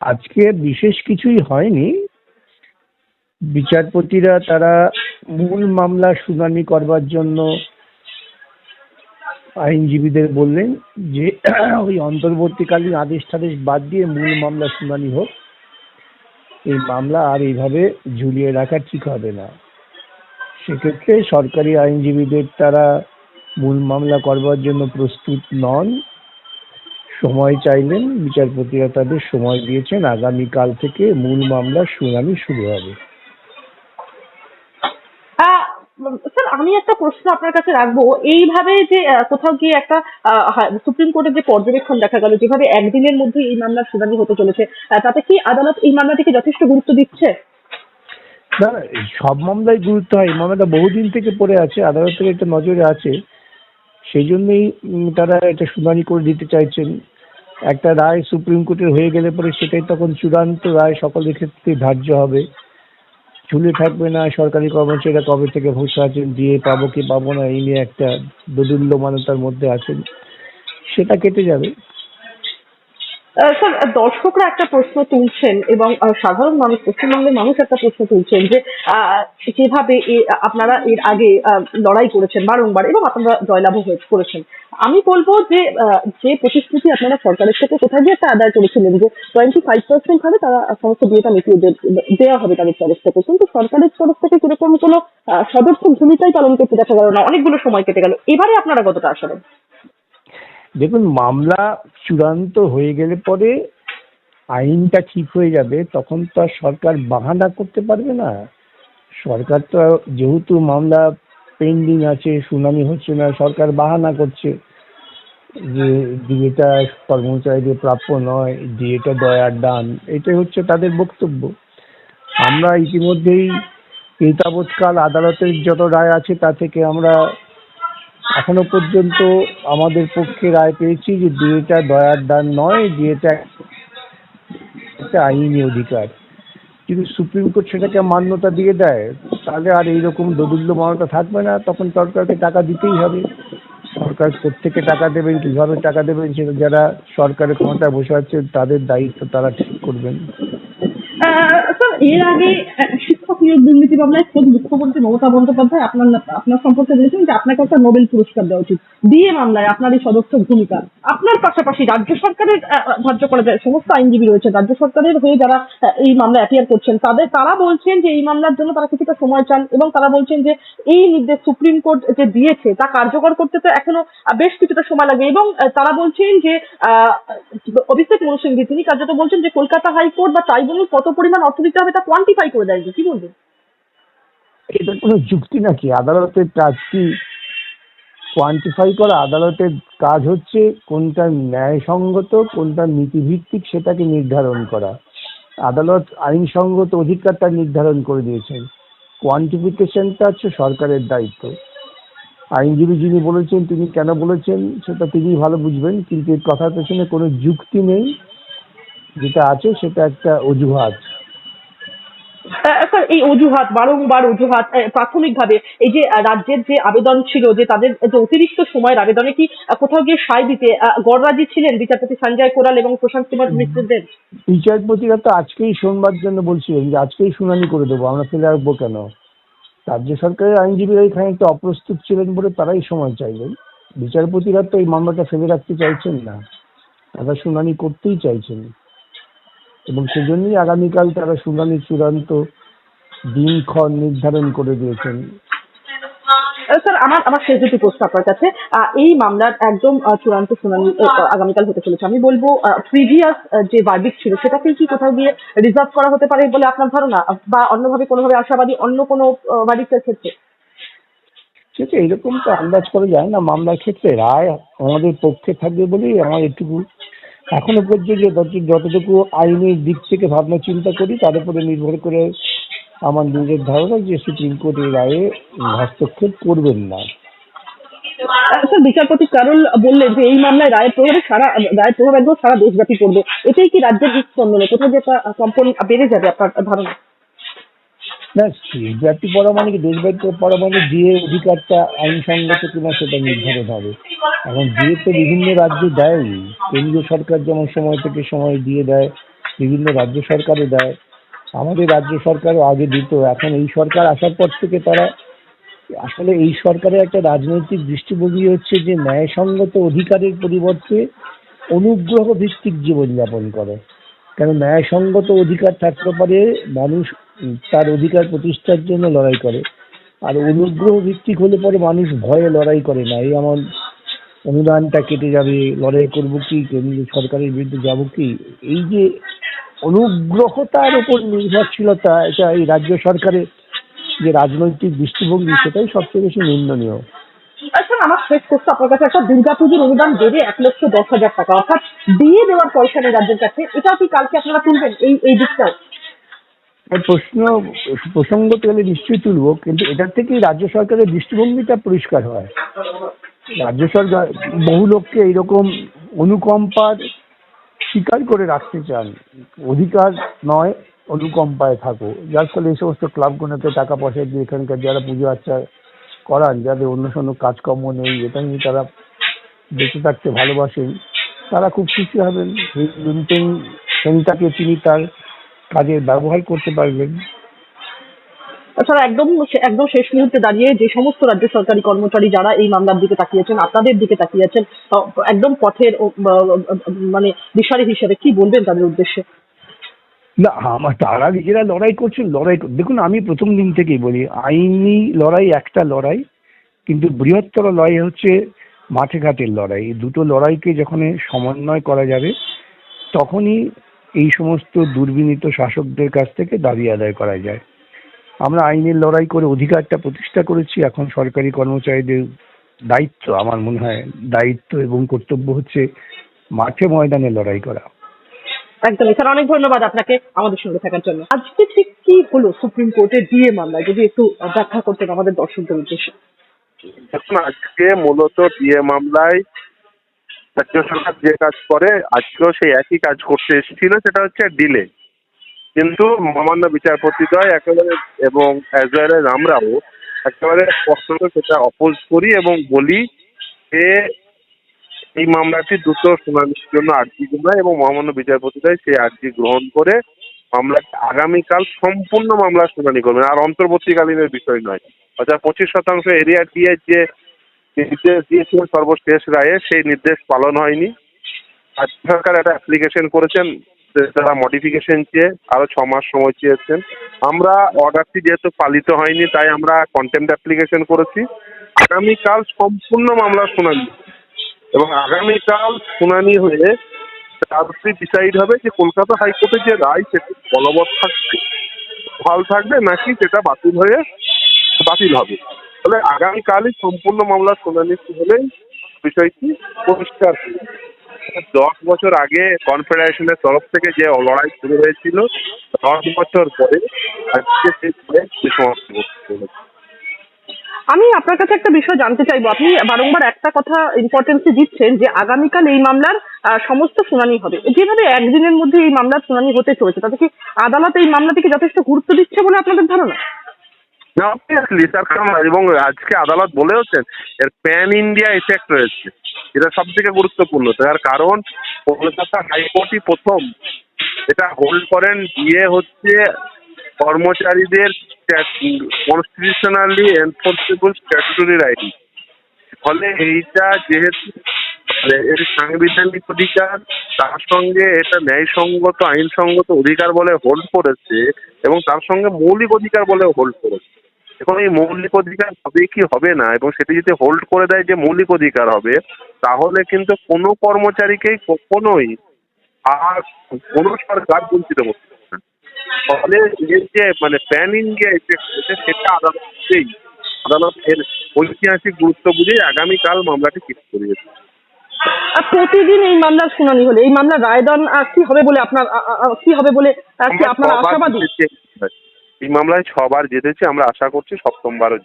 আজকে বিশেষ কিছুই হয়নি। বিচারপতিরা তারা মূল মামলা শুনানি করবার জন্য আইনজীবীদের বললেন যে, ওই অন্তর্বর্তীকালীন আদেশ টাদেশ বাদ দিয়ে মূল মামলা শুনানি হোক। এই মামলা আর এইভাবে ঝুলিয়ে রাখা ঠিক হবে না। সেক্ষেত্রে সরকারি আইনজীবীদের তারা মূল মামলা করবার জন্য প্রস্তুত নন। সময় চাইলেন বিচারপতিরা তাদের সময় দিয়েছেন। আগামীকাল থেকে মূল মামলার শুনানি শুরু হবে। স্যার আমি একটা প্রশ্ন আপনার কাছে রাখব। এইভাবে যে কোথাও গিয়ে একটা সুপ্রিম কোর্টের যে পর্যবেক্ষণ দেখা গেল যেভাবে একদিনের মধ্যে এই মামলার শুনানি হতে চলেছে তাতে কি আদালত এই মামলাটিকে যথেষ্ট গুরুত্ব দিচ্ছে? না না, সব মামলায় গুরুত্ব হয়। এই মামলাটা বহুদিন থেকে পড়ে আছে আদালতের একটা নজরে আছে। সেই জন্যই তারা এটা শুনানি করে দিতে চাইছেন। একটা রায় সুপ্রিম কোর্টের হয়ে গেলে পরে সেটাই তখন চূড়ান্ত রায় সকলের ক্ষেত্রে ধার্য হবে। ঝুলে থাকবে না সরকারি কর্মচারীরা কবে থেকে বসে আছেন দিয়ে পাবো কি পাবো না, এই নিয়ে একটা দোদুল্যমানতার মধ্যে আছেন। সেটা কেটে যাবে। স্যার দর্শকরা একটা প্রশ্ন তুলছেন এবং সাধারণ মানুষ, পশ্চিমবঙ্গের মানুষ একটা প্রশ্ন তুলছেন যে যেভাবে আপনারা এর আগে লড়াই করেছেন বারংবার এবং আপনারা জয়লাভ করেছেন। আমি বলব যে যে প্রতিশ্রুতি আপনারা সরকারের থেকে কোথায় গিয়ে একটা আদায় করেছিলেন যে টোয়েন্টি ফাইভ পার্সেন্ট হবে তারা সমস্ত বিয়েটা মিটিয়ে দেওয়া হবে তাদের তরফ থেকে। কিন্তু সরকারের তরফ থেকে কীরকম কোনো সদর্থক ভূমিকাই পালন করতে দেখা গেল না, অনেকগুলো সময় কেটে গেল। এবারে আপনারা কতটা আসলেন? দেখুন, মামলা চূড়ান্ত হয়ে গেলে পরে আইনটা ঠিক হয়ে যাবে, তখন তো আর সরকার বাহানা করতে পারবে না। সরকার তো যেহেতু মামলা পেন্ডিং আছে, শুনানি হচ্ছে না, সরকার বাহানা করছে যে ডিএটা কর্মচারীদের প্রাপ্য নয় ডিএটা দয়ার দান, এটাই হচ্ছে তাদের বক্তব্য। আমরা ইতিমধ্যেই এতাবৎকাল আদালতের যত রায় আছে, তা থেকে আমরা এখনও পর্যন্ত আমাদের পক্ষে রায় পেয়েছি যে বিয়েটা দয়ার দান নয় বিয়েটা একটা আইনি অধিকার। কিন্তু সুপ্রিম কোর্ট সেটাকে মান্যতা দিয়ে দেয়, তাহলে আর এইরকম দোদুল্য মামলাটা থাকবে না। তখন সরকারকে টাকা দিতেই হবে। সরকার কোথেকে টাকা দেবেন, কীভাবে টাকা দেবেন, সেটা যারা সরকারের ক্ষমতায় বসে আছে তাদের দায়িত্ব তারা ঠিক করবেন। এর আগে নিয়োগ দুর্নীতি মামলায় খোদ মুখ্যমন্ত্রী মমতা বন্দ্যোপাধ্যায় আপনার আপনার সম্পর্কে বলেছেন যে আপনাকে একটা নোবেল পুরস্কার দেওয়া উচিত। দিয়ে মামলায় আপনার এই সদর্থক ভূমিকা। আপনার পাশাপাশি রাজ্য সরকারের ধার্য করা যায়, সমস্ত আইনজীবী রয়েছে। রাজ্য সরকারের হয়ে যারা এই মামলা অ্যাপিয়ার করছেন, তাদের, তারা বলছেন যে এই মামলার জন্য তারা কিছুটা সময় চান এবং তারা বলছেন যে এই নির্দেশ সুপ্রিম কোর্ট যে দিয়েছে, তা কার্যকর করতে তো এখনও বেশ কিছুটা সময় লাগবে এবং তারা বলছেন যে অভিষেক মনু তিনি কার্যত বলছেন যে কলকাতা হাইকোর্ট বা ট্রাইব্যুনাল কত পরিমাণ অর্থ দিতে হবে তা কোয়ান্টিফাই করে দেয়নি। কি বলবেন? এটা কোনো যুক্তি নাকি? আদালতের কাজ কি? কোয়ান্টিফাই করা আদালতের কাজ হচ্ছে কোনটা ন্যায়সঙ্গত, কোনটা নীতিভিত্তিক সেটাকে নির্ধারণ করা। আদালত আইনসঙ্গত অধিকারটা নির্ধারণ করে দিয়েছেন। কোয়ান্টিফিকেশনটা হচ্ছে সরকারের দায়িত্ব। আইনজীবী যিনি বলেছেন, তিনি কেন বলেছেন, সেটা তিনি ভালো বুঝবেন, কিন্তু এর কথার পেছনে কোনো যুক্তি নেই। যেটা আছে সেটা একটা অজুহাত। স্যার এই অজুহাত, বারংবার অজুহাত প্রাথমিকভাবে এই যে রাজ্যের যে আবেদন ছিল যে তাদের যে অতিরিক্ত সময়ের আবেদনে কি কোথাও গিয়ে সায় দিতে গড়রাজি ছিলেন বিচারপতি সঞ্জয় কোরাল এবং প্রশান্ত কুমার মিশ্রদের বিচারপতিরা তো আজকেই শোনবার জন্য বলছিলেন যে আজকেই শুনানি করে দেবো, আমরা ফেলে রাখব কেন? রাজ্য সরকারের আইনজীবীরা এখানে একটু অপ্রস্তুত ছিলেন বলে তারাই সময় চাইলেন। বিচারপতিরা তো এই মামলাটা ফেলে রাখতে চাইছেন না, তারা শুনানি করতেই চাইছেন। এবং সেজন্যই আগামীকাল তারা শুনানি চূড়ান্ত দিনক্ষণ নির্ধারণ করে দিয়েছেন। স্যার আমার আমার শেষ দুটি প্রশ্ন আপনার কাছে। এই মামলার একদম চূড়ান্ত শুনানি আগামীকাল হতে চলেছে। আমি বলব প্রিভিয়াস যে ভার্ডিক ছিল সেটাকে কি কোথাও গিয়ে রিজার্ভ করা হতে পারে বলে আপনার ধারণা? বা অন্যভাবে কোনোভাবে আশাবাদী অন্য কোনো ভার্ডিক্টের ক্ষেত্রে? সেটা এরকম তো আন্দাজ করা যায় না মামলার ক্ষেত্রে। রায় আমাদের পক্ষে থাকবে বলেই আমার এটুকু। এখনও পর্যন্ত যত- যতটুকু আইনের দিক থেকে ভাবনা চিন্তা করি তার উপরে নির্ভর করে আমার নিজের ধারণা যে সুপ্রিম কোর্ট এই রায়ে হস্তক্ষেপ করবেন না। স্যার বিচারপতি কারল বললেন যে এই মামলায় রায়ের প্রভাবে সারা রায়ের প্রভাব একদম সারা দেশব্যাপী পড়বে। এটাই কি রাজ্যের স্পন্দনে কোথাও যে কম্পন বেড়ে যাবে আপনার ধারণা? না দেশব্যাপী পড়া মানে কি দেশব্যাপী পড়া মানে যে অধিকারটা আইনসঙ্গত কিনা সেটা নির্ধারণ হবে। এখন দিয়ে তো বিভিন্ন রাজ্য দেয় কেন্দ্রীয় সরকার যেমন সময় থেকে সময় দিয়ে দেয় বিভিন্ন রাজ্য সরকারে দেয় আমাদের রাজ্য সরকারও আগে দিত, এখন এই সরকার আসার পর থেকে তারা আসলে এই সরকারের একটা রাজনৈতিক দৃষ্টিভঙ্গি হচ্ছে যে ন্যায়সঙ্গত অধিকারের পরিবর্তে অনুগ্রহ ভিত্তিক জীবনযাপন করে। কেন ন্যায়সঙ্গত অধিকার থাকতে পারে মানুষ তার অধিকার প্রতিষ্ঠার জন্য লড়াই করে, আর অনুগ্রহ ভিত্তিক হলে পরে মানুষ ভয়ে লড়াই করে না। এই আমার অনুদানটা কেটে যাবে, লড়াই করব কি, কেন্দ্রীয় সরকারের বিরুদ্ধে যাব কি? এই যে অনুগ্রহতার উপর নির্ভরশীলতা এটা এই রাজ্য সরকারের যে রাজনৈতিক দৃষ্টিভঙ্গি সেটাই সবচেয়ে বেশি নিন্দনীয়। আচ্ছা আমার শেষ করতে আপনার কাছে একটা দুর্গাপুজোর অনুদান দেবে এক লক্ষ দশ হাজার টাকা অর্থাৎ দিয়ে দেওয়ার পয়সা নেই রাজ্যের কাছে এটা কি কালকে আপনারা তুলবেন এই এই দিকটাও? প্রশ্ন প্রসঙ্গ পেলে নিশ্চয়ই তুলবো কিন্তু এটার থেকেই রাজ্য সরকারের দৃষ্টিভঙ্গিটা পরিষ্কার হয়। রাজ্য সরকার বহু লোককে এইরকম অনুকম্পার স্বীকার করে রাখতে চান, অধিকার নয়, অনুকম্পায় থাকো। যার ফলে এই সমস্ত ক্লাবগুলোতে টাকা পয়সা দিয়ে এখানকার যারা পুজো আর্চা করান, যাদের অন্য কোনো কাজকর্ম নেই, এটা নিয়ে তারা বেঁচে থাকতে ভালোবাসেন, তারা খুব খুশি হবেন। এই তিনি তার কাজে ব্যবহার করতে পারবেন। তাছাড়া একদম একদম শেষ মুহূর্তে দাঁড়িয়ে যে সমস্ত রাজ্য সরকারি কর্মচারী যারা এই মামলার দিকে তাকিয়েছেন, আপনাদের দিকে তাকিয়েছেন একদম পথের মানে দিশারি হিসেবে কি বলবেন তাদের উদ্দেশ্যে? না, আমার, তারা নিজেরা লড়াই করছেন, লড়াই দেখুন, আমি প্রথম দিন থেকেই বলি, আইনি লড়াই একটা লড়াই, কিন্তু বৃহত্তর লড়াই হচ্ছে মাঠে ঘাটের লড়াই। দুটো লড়াইকে যখন সমন্বয় করা যাবে, তখনই এই সমস্ত দুর্বিনীত শাসকদের কাছ থেকে দাবি আদায় করা যায়। আমরা আইনের লড়াই করে অধিকারটা প্রতিষ্ঠা করেছি এখন সরকারি কর্মচারীদের দায়িত্ব আমার মনে হয় দায়িত্ব এবং কর্তব্য হচ্ছে মাঠে ময়দানে লড়াই করা। একদমই। স্যার অনেক ধন্যবাদ আপনাকে আমাদের সঙ্গে থাকার জন্য। আজকে ঠিক কি হলো সুপ্রিম কোর্টের ডিএ মামলায় যদি একটু ব্যাখ্যা করতেন আমাদের দর্শকদের উদ্দেশ্যে? দেখুন আজকে মূলত ডিএ মামলায় রাজ্য সরকার যে কাজ করে আজকেও সেই একই কাজ করতে এসেছিল সেটা হচ্ছে ডিলে। কিন্তু মহামান্য বিচারপতিদ্বয় একেবারে এবং অ্যাজ আমরাও একেবারে স্পষ্ট সেটা অপোজ করি এবং বলি যে এই মামলাটি দ্রুত শুনানির জন্য আর্জি জানায় এবং মহামান্য বিচারপতিদ্বয় সেই আর্জি গ্রহণ করে মামলাটি আগামীকাল সম্পূর্ণ মামলা শুনানি করবেন। আর অন্তর্বর্তীকালীনের বিষয় নয়। অর্থাৎ পঁচিশ শতাংশ এরিয়া দিয়ে যে নির্দেশ দিয়েছিল সর্বশেষ রায়ে সেই নির্দেশ পালন হয়নি। রাজ্য সরকার একটা অ্যাপ্লিকেশন করেছেন। তারা মডিফিকেশন চেয়ে আরও ছ মাস সময় চেয়েছেন। আমরা অর্ডারটি যেহেতু পালিত হয়নি, তাই আমরা কন্টেম্প অ্যাপ্লিকেশন করেছি। আগামীকাল সম্পূর্ণ মামলা শুনানি। এবং আগামীকাল শুনানি হয়ে তারপরে ডিসাইড হবে যে কলকাতা হাইকোর্টের যে রায়, সেটি বলবৎ থাকবে। ভালো থাকবে নাকি সেটা বাতিল হয়ে বাতিল হবে। তাহলে আগামীকালই সম্পূর্ণ মামলা শুনানি হলেই বিষয়টি পরিষ্কার। দশ বছর আগে কনফেডারেশনের তরফ থেকে যে লড়াই শুরু হয়েছিল, দশ বছর পরে আজকে সেই আমি আপনার কাছে একটা বিষয় জানতে চাইব। আপনি বারংবার একটা কথা ইম্পর্টেন্স দিচ্ছেন যে আগামীকাল এই মামলার সমস্ত শুনানি হবে। যেভাবে একদিনের মধ্যে এই মামলার শুনানি হতে চলেছে, তাতে কি আদালত এই মামলাটিকে যথেষ্ট গুরুত্ব দিচ্ছে বলে আপনাদের ধারণা? না অবভিয়াসলি কারণ এবং আজকে আদালত বলেওছেন, এর প্যান ইন্ডিয়া এফেক্ট রয়েছে। এটা সব থেকে গুরুত্বপূর্ণ তার কারণ কলকাতা হাইকোর্টই প্রথম এটা হোল্ড করেন দিয়ে হচ্ছে কর্মচারীদের কনস্টিটিউশনালি এনফোর্সেবল স্ট্যাটুটরি রাইট ফলে এইটা যেহেতু মানে এর সাংবিধানিক অধিকার, তার সঙ্গে এটা ন্যায়সঙ্গত, আইনসঙ্গত অধিকার বলে হোল্ড করেছে এবং তার সঙ্গে মৌলিক অধিকার বলে হোল্ড করেছে। এখন এই মৌলিক অধিকার হবে কি হবে না এবং সেটি যদি হোল্ড করে দেয় যে মৌলিক অধিকার হবে তাহলে কিন্তু কোনো কর্মচারীকেই কখনোই আর কোনো সরকার বঞ্চিত করতে পারবে না। ফলে এর যে মানে প্যান ইন্ডিয়া এফেক্ট হয়েছে সেটা আদালতেই আদালত এর ঐতিহাসিক গুরুত্ব বুঝে আগামীকাল মামলাটি ঠিক করিয়েছে আর প্রতিদিন এই মামলার শুনানি হলে এই মামলার রায়দান কি হবে বলে আপনার কি হবে বলে কি আপনারা আশাবাদী। এই মামলায় ছবার জিতেছি আমরা আশা করছি সপ্তমবারও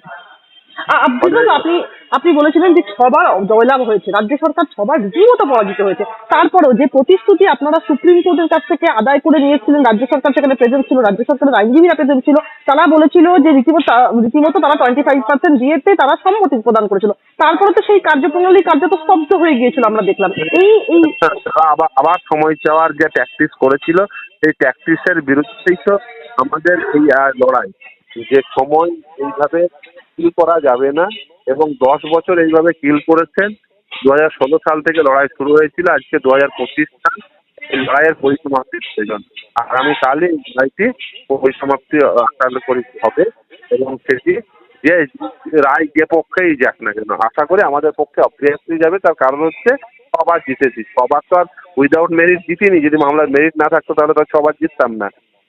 আপনি আপনি বলেছিলেন যে ছবার জয়লাভ হয়েছে রাজ্য সরকার ছবার রীতিমতো পরাজিত হয়েছে। তারপরেও যে প্রতিশ্রুতি আপনারা সুপ্রিম কোর্টের কাছ থেকে আদায় করে নিয়েছিলেন রাজ্য সরকার সেখানে প্রেজেন্ট ছিল রাজ্য সরকারের আইনজীবীরা প্রেজেন্ট ছিল তারা বলেছিল যে রীতিমতো রীতিমতো তারা টোয়েন্টি ফাইভ পার্সেন্ট দিয়েতে তারা সম্মতি প্রদান করেছিল। তারপরে তো সেই কার্যপ্রণালী কার্যত স্তব্ধ হয়ে গিয়েছিল আমরা দেখলাম। এই এই আবার আবার সময় চাওয়ার যে ট্যাকটিস করেছিল সেই ট্যাকটিসের বিরুদ্ধেই তো আমাদের এই লড়াই যে সময় এইভাবে কিল করা যাবে না এবং দশ বছর এইভাবে কিল করেছেন দু হাজার ষোলো সাল থেকে লড়াই শুরু হয়েছিল, আজকে দু হাজার পঁচিশ সাল এই লড়াইয়ের পরিসমাপ্তির প্রয়োজন আগামী কালে এই লড়াইটি পরিসমাপ্তি হবে এবং সেটি যে রায় যে পক্ষেই যাক না কেন, আশা করি আমাদের পক্ষে অবভিয়াসলি যাবে। তার কারণ হচ্ছে ছবার জিতেছি। ছবার তো আর উইদাউট মেরিট জিতিনি, যদি মামলার মেরিট না থাকতো তাহলে তো ছবার জিততাম না।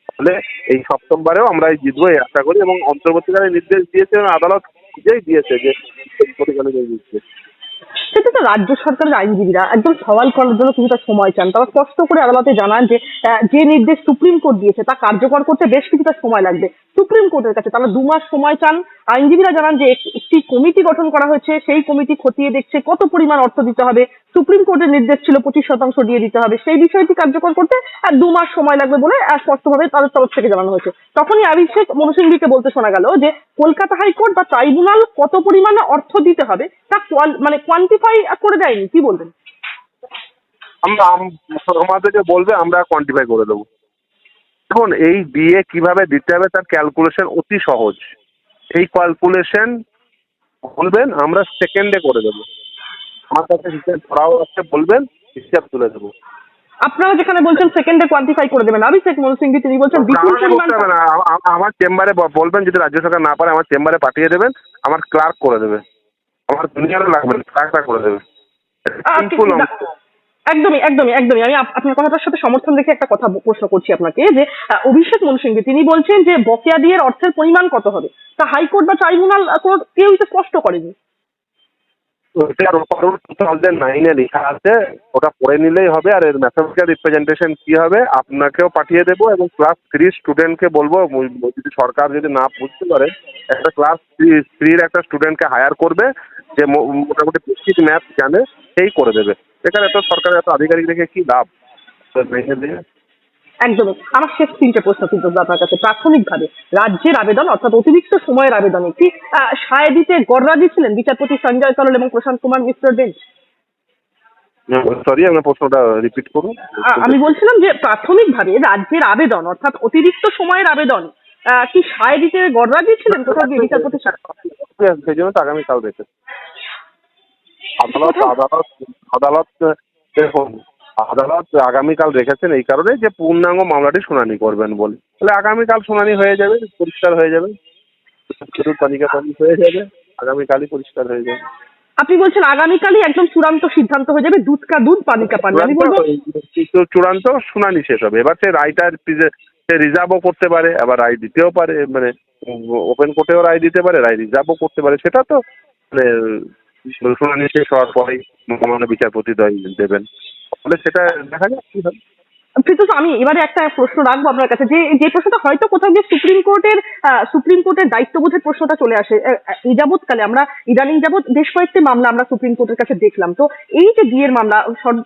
ফলে এই সপ্তমবারেও আমরা এই জিতবো এই আশা করি এবং অন্তর্বর্তীকালে নির্দেশ দিয়েছে এবং আদালত নিজেই দিয়েছে যে পরিচালনা দিচ্ছে সেটা তো রাজ্য সরকারের আইনজীবীরা একদম সওয়াল করার জন্য কিছুটা সময় চান। তারা স্পষ্ট করে আদালতে জানান যে যে নির্দেশ সুপ্রিম কোর্ট দিয়েছে তা কার্যকর করতে বেশ কিছুটা সময় লাগবে। সুপ্রিম কোর্টের কাছে। তারা দু মাস সময় চান। আইনজীবীরা জানান যে একটি কমিটি গঠন করা হয়েছে। সেই কমিটি খতিয়ে দেখছে কত পরিমাণ অর্থ দিতে হবে। সুপ্রিম কোর্টের নির্দেশ ছিল পঁচিশ শতাংশ দিয়ে দিতে হবে। সেই বিষয়টি কার্যকর করতে আর দু মাস সময় লাগবে বলে স্পষ্টভাবে তাদের তরফ থেকে জানানো হয়েছে। তখনই অভিষেক মনুসিংহীকে বলতে শোনা গেল যে, কলকাতা হাইকোর্ট বা ট্রাইব্যুনাল কত পরিমাণে অর্থ দিতে হবে তা মানে কোয়ান্টিফাই করে দেয়নি। কি বলবেন? আমরা আম- আমাদেরকে বলবে, আমরা কোয়ান্টিফাই করে দেবো। দেখুন এই বিয়ে কীভাবে দিতে হবে তার ক্যালকুলেশন অতি সহজ। এই ক্যালকুলেশন বলবেন আমরা সেকেন্ডে করে দেবো। আমার কাছে হিসাব করাও আছে বলবেন হিসাব তুলে দেবো। আপনারা যেখানে বলছেন সেকেন্ডে কোয়ান্টিফাই করে দেবেন। অভিষেক মনুসিংহী তিনি বলছেন বিপুল পরিমাণ না। আ- আ- আমার চেম্বারে ব- বলবেন যদি রাজ্য সরকার না পারে আমার চেম্বারে পাঠিয়ে দেবেন আমার ক্লার্ক করে দেবে। আমার দুনিয়ারও লাগবে না ক্লার্কটা করে দেবে। আহ, সিম্পল ঠিক- একদমই একদমই একদমই। আমি আপনার কথাটার সাথে সমর্থন রেখে একটা কথা প্রশ্ন করছি আপনাকে যে অভিষেক মনুসিংহী, তিনি বলছেন যে, বকেয়া দিয়ে অর্থের পরিমাণ কত হবে? তা হাইকোর্ট বা ট্রাইব্যুনাল কোনো কেউই তো স্পষ্ট করেনি। ওটার লেখা আছে, ওটা পড়ে নিলেই হবে, আর এর ম্যাথামেটিক্যাল রিপ্রেজেন্টেশন কি হবে, আপনাকেও পাঠিয়ে দেবো এবং ক্লাস থ্রি স্টুডেন্টকে বলব যদি সরকার যদি না বুঝতে পারে, একটা ক্লাস থ্রি থ্রির একটা স্টুডেন্টকে হায়ার করবে, যে মোটামুটি বেসিক ম্যাথ জানে, সেই করে দেবে। এখানে তো সরকারের এত আধিকারিক রেখে কি লাভ মেনে একদমই আমার শেষ তিনটে প্রশ্ন কিন্তু আপনার কাছে প্রাথমিকভাবে রাজ্যের আবেদন অর্থাৎ অতিরিক্ত সময়ের আবেদনে কি সায় দিতে গড়রাজি ছিলেন বিচারপতি সঞ্জয় করল এবং প্রশান্ত কুমার মিশ্র বেঞ্চ সরি আপনার প্রশ্নটা রিপিট করুন আমি বলছিলাম যে প্রাথমিকভাবে রাজ্যের আবেদন অর্থাৎ অতিরিক্ত সময়ের আবেদন কি সায় দিতে গড়রাজি ছিলেন কোথাও গিয়ে বিচারপতি সেই জন্য তো আগামীকাল রেখেছে আদালত আদালত আদালত দেখুন আদালত আগামীকাল রেখেছেন এই কারণে যে পূর্ণাঙ্গ মামলাটি শুনানি করবেন বলে। তাহলে আগামীকাল শুনানি হয়ে যাবে পরিষ্কার হয়ে যাবে। তালিকা তালিক হয়ে যাবে আগামীকালই পরিষ্কার হয়ে যাবে। আপনি বলছেন আগামীকালই একদম চূড়ান্ত সিদ্ধান্ত হয়ে যাবে দুধ কা দুধ পানি কা পানি। আমি বলব চূড়ান্ত শুনানি শেষ হবে। এবার সে রায়টার সে রিজার্ভও করতে পারে আবার রায় দিতেও পারে মানে ওপেন কোর্টেও রায় দিতে পারে রায় রিজার্ভও করতে পারে। সেটা তো মানে শুনানি শেষ হওয়ার পরেই মহামান্য বিচারপতি দেবেন। তাহলে সেটা দেখা যাক কি হয়। কিন্তু আমি এবারে একটা প্রশ্ন রাখব আপনার কাছে। যে যে প্রশ্নটা হয়তো কোথাও গিয়ে সুপ্রিম কোর্টের সুপ্রিম কোর্টের দায়িত্ববোধের প্রশ্নটা চলে আসে এই যাবৎকালে আমরা, ইদানিং যাবৎ বেশ কয়েকটি মামলা আমরা সুপ্রিম কোর্টের কাছে দেখলাম। তো এই যে বিয়ের মামলা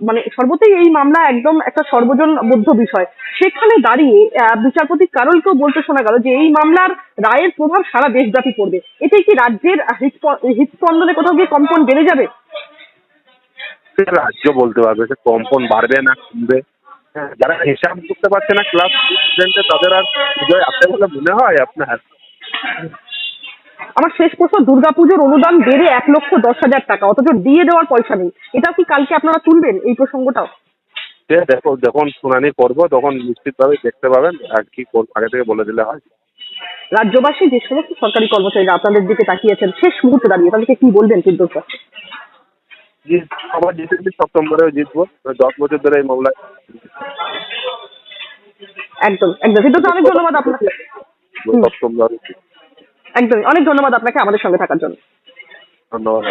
মানে সর্বতেই এই মামলা একদম একটা সর্বজন বদ্ধ বিষয়। সেখানে দাঁড়িয়ে বিচারপতি কারলকেও বলতে শোনা গেল যে, এই মামলার রায়ের প্রভাব সারা দেশব্যাপী পড়বে। এতে কি রাজ্যের হৃৎস্পন্দনে কোথাও গিয়ে কম্পন বেড়ে যাবে? রাজ্য বলতে পারবে কম্পন বাড়বে না, কমবে। যারা হিসাব করতে পারছে না ক্লাস স্টুডেন্টে তাদের আর হৃদয় আসে বলে মনে হয় আপনার? আমার শেষ প্রশ্ন দুর্গাপুজোর অনুদান বেড়ে এক লক্ষ দশ হাজার টাকা অথচ দিয়ে দেওয়ার পয়সা নেই। এটাও কি কালকে আপনারা তুলবেন এই প্রসঙ্গটাও? সে দেখো যখন শুনানি করব তখন নিশ্চিতভাবে দেখতে পাবেন আর কি আগে থেকে বলে দিলে হয়। রাজ্যবাসী যে সমস্ত সরকারি কর্মচারীরা আপনাদের দিকে তাকিয়েছেন শেষ মুহূর্তে দাঁড়িয়ে তাদেরকে কি বলবেন কিন্তু জি সবার জিতেছি সপ্তমবারেও জিতবো। দশ বছর ধরে এই মামলায়। একদম একদম। কিন্তু অনেক ধন্যবাদ আপনাকে। সপ্তম্বর সপ্তমবার একদম অনেক ধন্যবাদ আপনাকে আমাদের সঙ্গে থাকার জন্য। ধন্যবাদ।